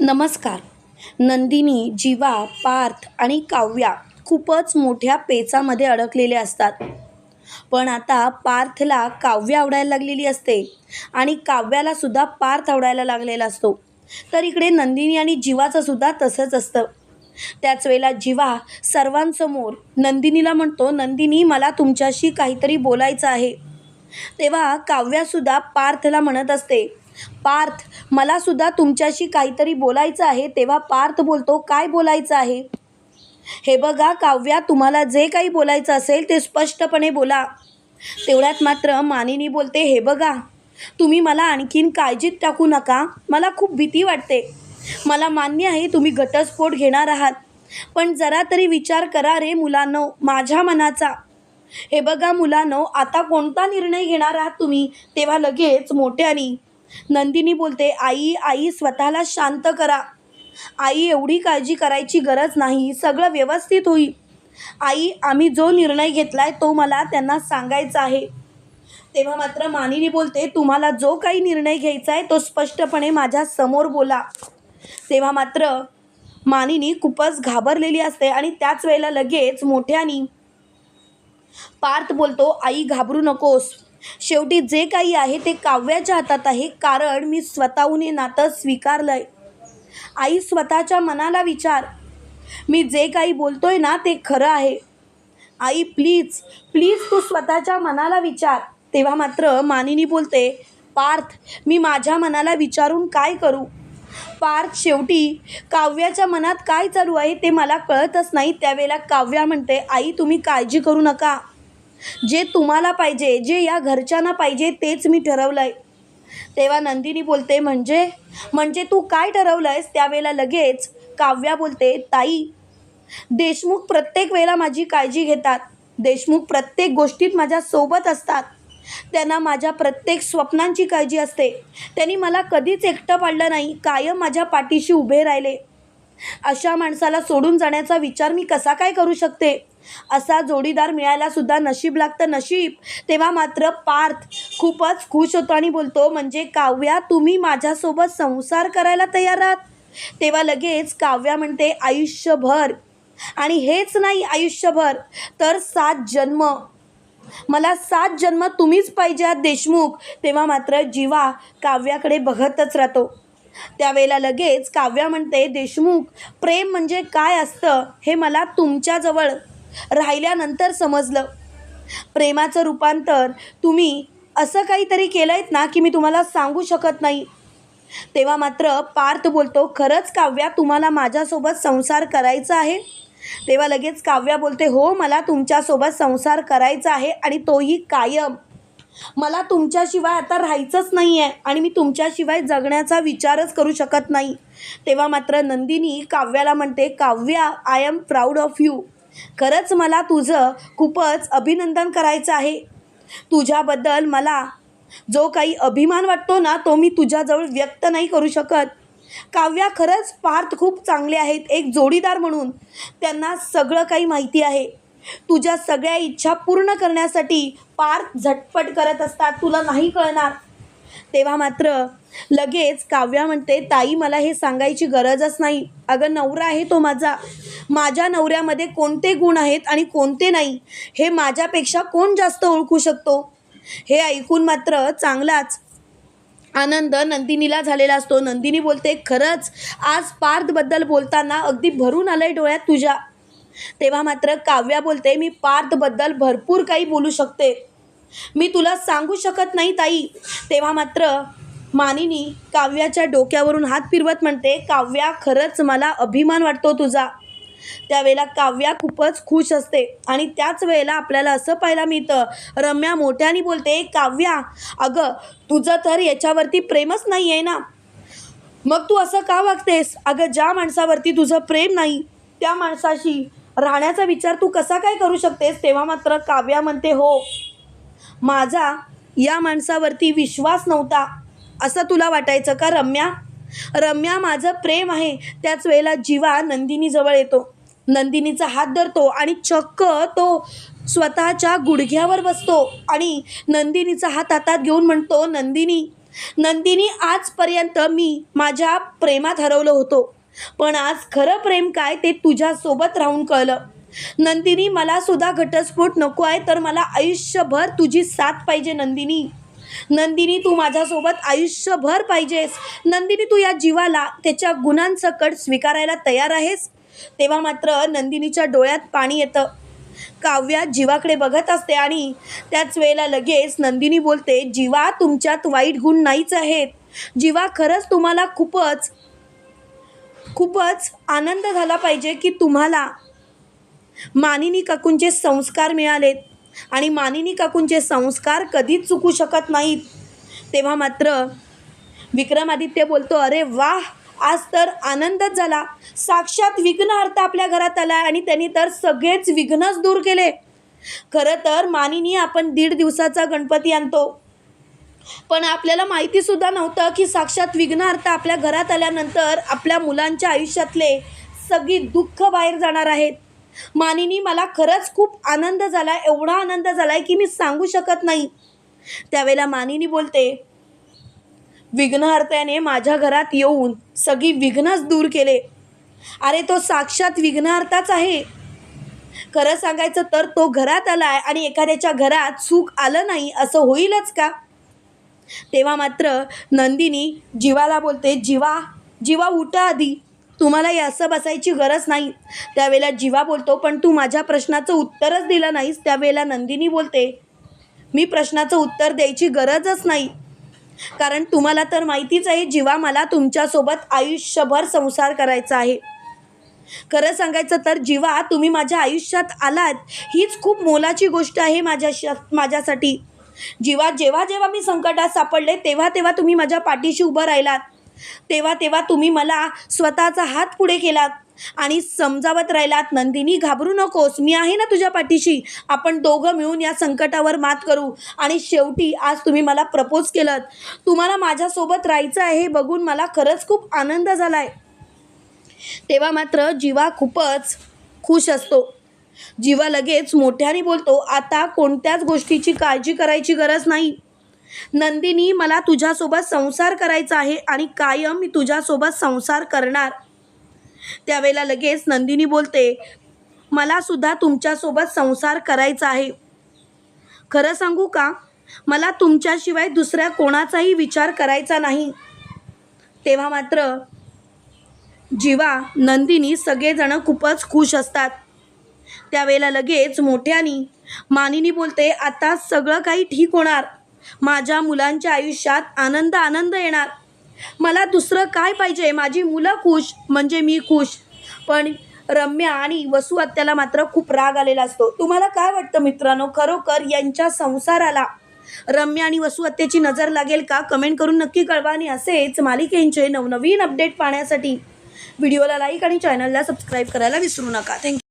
नमस्कार. नंदिनी जीवा पार्थ आणि काव्या खूपच मोठ्या पेचामध्ये अडकलेले असतात. पण आता पार्थला काव्य आवडायला लागलेली असते आणि काव्याला सुद्धा पार्थ आवडायला लागलेला असतो. तर इकडे नंदिनी आणि जीवाचं सुद्धा तसंच असतं. त्याच वेळेला जीवा सर्वांसमोर नंदिनीला म्हणतो नंदिनी मला तुमच्याशी काहीतरी बोलायचं आहे. तेव्हा काव्यासुद्धा पार्थला म्हणत असते पार्थ मला सुद्धा तुमच्याशी काहीतरी बोलायचं आहे तेव्हा पार्थ बोलतो काय बोलायचं आहे? हे बघा काव्या तुम्हाला जे काही बोलायचं असेल ते स्पष्टपणे बोला. तेवढ्यात मात्र मानिनी बोलते हे बघा तुम्ही मला आणखीन काळजीत टाकू नका मला खूप भीती वाटते. मला मान्य आहे तुम्ही घटस्फोट घेणार आहात. पण जरा तरी विचार करा रे मुलांनो माझ्या मनाचा. हे बघा मुलांनो आता कोणता निर्णय घेणार आहात तुम्ही? तेव्हा लगेच मोठ्यानी नंदिनी बोलते आई आई स्वतःला शांत करा. आई एवढी काळजी करायची गरज नाही सगळं व्यवस्थित होईल. आई आम्ही जो निर्णय घेतला आहे तो मला त्यांना सांगायचा आहे. तेव्हा मात्र मानिनी बोलते तुम्हाला जो काही निर्णय घ्यायचा आहे तो स्पष्टपणे माझ्यासमोर बोला. तेव्हा मात्र मानिनी खूपच घाबरलेली असते आणि त्याच वेळेला लगेच मोठ्यानी पार्थ बोलतो आई घाबरू नकोस. शेवटी जे काही आहे ते काव्याच्या हातात आहे कारण मी स्वतःहून हे नातं स्वीकारलंय. आई स्वतःच्या मनाला विचार. मी जे काही बोलतोय ना ते खरं आहे. आई प्लीज प्लीज तू स्वतःच्या मनाला विचार. तेव्हा मात्र मानिनी बोलते पार्थ मी माझ्या मनाला विचारून काय करू? पार्थ शेवटी काव्याच्या मनात काय चालू आहे ते मला कळतच नाही. त्यावेळेला काव्या म्हणते आई तुम्ही काळजी करू नका. जे तुम्हाला पाहिजे जे या घरच्यांना पाहिजे तेच मी ठरवलं आहे तेव्हा नंदिनी बोलते म्हणजे? म्हणजे तू काय ठरवलं आहेस त्यावेळेला लगेच काव्या बोलते ताई देशमुख प्रत्येक वेळेला माझी काळजी घेतात. देशमुख प्रत्येक गोष्टीत माझ्या सोबत असतात. त्यांना माझ्या प्रत्येक स्वप्नांची काळजी असते. त्यांनी मला कधीच एकटं पाडलं नाही. कायम माझ्या पाठीशी उभे राहिले. अशा माणसाला सोडून जाण्याचा विचार मी कसा काय करू शकते? असा जोडीदार मिळायला सुद्धा नशीब लागतं नशीब. तेव्हा मात्र पार्थ खूपच खुश होतो आणि बोलतो म्हणजे काव्या तुम्ही माझ्यासोबत संसार करायला तयार आहात? तेव्हा लगेच काव्या म्हणते आयुष्यभर. आणि हेच नाही आयुष्यभर. तर सात जन्म. मला सात जन्म तुम्हीच पाहिजे आहात देशमुख. तेव्हा मात्र जीवा काव्याकडे बघतच राहतो. त्यावेळेला लगेच काव्या म्हणते देशमुख प्रेम म्हणजे काय असतं? हे मला तुमच्याजवळ राहिल्यानंतर समजलं. प्रेमाचं रूपांतर तुम्ही असं काहीतरी केलं आहेत ना की मी तुम्हाला सांगू शकत नाही. तेव्हा मात्र पार्थ बोलतो खरंच काव्या तुम्हाला माझ्यासोबत संसार करायचा आहे? तेव्हा लगेच काव्या बोलते हो मला तुमच्यासोबत संसार करायचा आहे आणि तोही कायम. मला तुमच्याशिवाय आता राहायचंच नाही आहे आणि मी तुमच्याशिवाय जगण्याचा विचारच करू शकत नाही. तेव्हा मात्र नंदिनी काव्याला म्हणते Kavya I am proud of you खरंच मला तुझं खूपच अभिनंदन करायचं आहे. तुझ्याबद्दल मला जो काही अभिमान वाटतो ना तो मी तुझ्याजवळ व्यक्त नाही करू शकत. काव्या खरंच पार्थ खूप चांगले आहेत एक जोडीदार म्हणून. त्यांना सगळं काही माहिती आहे. तुझ्या सगळ्या इच्छा पूर्ण करण्यासाठी पार्थ झटपट करत असतात तुला नाही कळणार. तेव्हा मात्र लगेच काव्या म्हणते ताई मला हे सांगायची गरजच नाही. अगं नवरा आहे तो माझा. माझ्या नवऱ्यामध्ये कोणते गुण आहेत आणि कोणते नाही हे माझ्यापेक्षा कोण जास्त ओळखू शकतो? हे ऐकून मात्र चांगलाच आनंद नंदिनीला झालेला असतो. नंदिनी बोलते खरंच आज पार्थबद्दल बोलताना अगदी भरून आलंय डोळ्यात तुझ्या. तेव्हा मात्र काव्या बोलते मी पार्थबद्दल भरपूर काही बोलू शकते. मी तुला सांगू शकत नाही ताई. तेव्हा मात्र मानिनी काव्याच्या डोक्यावरून हात फिरवत म्हणते काव्या खरंच मला अभिमान वाटतो तुझा. त्यावेळेला काव्या खूपच खुश असते आणि त्याच वेळेला आपल्याला असं पाहायला मिळतं. रम्या मोठ्याने बोलते काव्या अगं तुझं तर याच्यावरती प्रेमच नाही आहे ना. मग तू असं का वागतेस? अगं ज्या माणसावरती तुझं प्रेम नाही त्या माणसाशी राहण्याचा विचार तू कसा काय करू शकतेस? तेव्हा मात्र काव्या म्हणते हो माझा या माणसावरती विश्वास नव्हता. असं तुला वाटायचं का रम्या? रम्या माझं प्रेम आहे. त्याच वेळेला जीवा नंदिनीजवळ येतो. नंदिनीचा हात धरतो आणि चक्क तो स्वतःच्या गुडघ्यावर बसतो आणि नंदिनीचा हात हातात घेऊन म्हणतो नंदिनी नंदिनी आजपर्यंत मी माझ्या प्रेमात हरवलं होतो. पण आज खरं प्रेम काय ते तुझ्यासोबत राहून कळलं. नंदिनी मला सुद्धा घटस्फोट नको आहे तर मला आयुष्यभर तुझी साथ पाहिजे नंदिनी. नंदिनी तू माझ्यासोबत आयुष्यभर पाहिजेस. नंदिनी तू या जीवाला त्याच्या गुणांसकट स्वीकारायला तयार आहेस? तेव्हा मात्र नंदिनीच्या डोळ्यात पाणी येतं. काव्या जीवाकडे बघत असते आणि त्याच वेळेला लगेच नंदिनी बोलते जीवा तुमच्यात वाईट गुण नाहीच आहेत. जीवा खरंच तुम्हाला खूपच खूपच आनंद झाला पाहिजे की तुम्हाला मानिनी काकूंचे संस्कार मिळालेत. आणि मानिनी काकूंचे संस्कार कधीच चुकू शकत नाहीत. तेव्हा मात्र विक्रमादित्य बोलतो अरे वाह आज तर आनंदच झाला. साक्षात विघ्नहर्ता आपल्या घरात आला आणि त्यांनी तर सगळेच विघ्नच दूर केले. खरं तर मानिनी आपण दीड दिवसाचा गणपती आणतो. पण आपल्याला माहिती सुद्धा नव्हतं की साक्षात विघ्नहर्ता आपल्या घरात आल्यानंतर आपल्या मुलांच्या आयुष्यातले सगळी दुःख बाहेर जाणार आहेत. मानिनी मला खरंच खूप आनंद झाला एवढा आनंद झाला आहे की मी सांगू शकत नाही. त्यावेळेला मानिनी बोलते विघ्नहर्त्याने माझ्या घरात येऊन सगळी विघ्नच दूर केले. अरे तो साक्षात विघ्नहर्ताच आहे. खरं सांगायचं तर तो घरात आला आहे आणि एखाद्याच्या घरात सुख आलं नाही असं होईलच का? तेव्हा मात्र नंदिनी जीवाला बोलते जीवा जीवा उठा आधी. तुम्हाला हे असं बसायची गरज नाही. त्यावेळेला जीवा बोलतो पण तू माझ्या प्रश्नाचं उत्तरच दिलं नाहीस. त्यावेळेला नंदिनी बोलते मी प्रश्नाचं उत्तर द्यायची गरजच नाही. कारण तुम्हाला तर माहितीच आहे जीवा मला तुमच्यासोबत आयुष्यभर संसार करायचा आहे. खरं सांगायचं तर जीवा तुम्ही माझ्या आयुष्यात आलात. हीच खूप मोलाची गोष्ट आहे माझ्या माझ्यासाठी. जीवा जेव्हा जेव्हा मी संकटात सापडले तेव्हा तेव्हा तुम्ही माझ्या पाठीशी उभं राहिलात. तेव्हा तेव्हा तुम्ही मला स्वतःचा हात पुढे केलात आणि समजावत राहिलात नंदिनी घाबरू नकोस मी आहे ना तुझ्या पाठीशी. आपण दोघं मिळून या संकटावर मात करू. आणि शेवटी आज तुम्ही मला प्रपोज केलं तुम्हाला माझ्यासोबत राहायचं आहे हे बघून मला खरंच खूप आनंद झाला आहे तेव्हा मात्र जीवा खूपच खुश असतो. जीवा लगेच मोठ्याने बोलतो आता कोणत्याच गोष्टीची काळजी करायची गरज नाही. नंदिनी मला तुझ्यासोबत संसार करायचा आहे आणि कायम मी तुझ्यासोबत संसार करणार. त्यावेळेला लगेच नंदिनी बोलते मला सुद्धा तुमच्यासोबत संसार करायचा आहे. खरं सांगू का? मला तुमच्याशिवाय दुसऱ्या कोणाचाही विचार करायचा नाही. तेव्हा मात्र जीवा नंदिनी सगळेजण खूपच खुश असतात. त्यावेळेला लगेच मोठ्यानी मानिनी बोलते आता सगळं काही ठीक होणार. माझ्या मुलांच्या आयुष्यात आनंद आनंद येणार. मला दुसरं काय पाहिजे? माझी मुलं खुश म्हणजे मी खुश. पण रम्या आणि वसू आत्याला मात्र खूप राग आलेला असतो. तुम्हाला काय वाटतं मित्रांनो? खरोखर यांच्या संसाराला रम्या आणि वसू आत्याची नजर लागेल का? कमेंट करून नक्की कळवा आणि असेच मालिकेंचे नवनवीन अपडेट पाहण्यासाठी. व्हिडिओला लाईक आणि चॅनलला सबस्क्राईब करायला विसरू नका. थँक्यू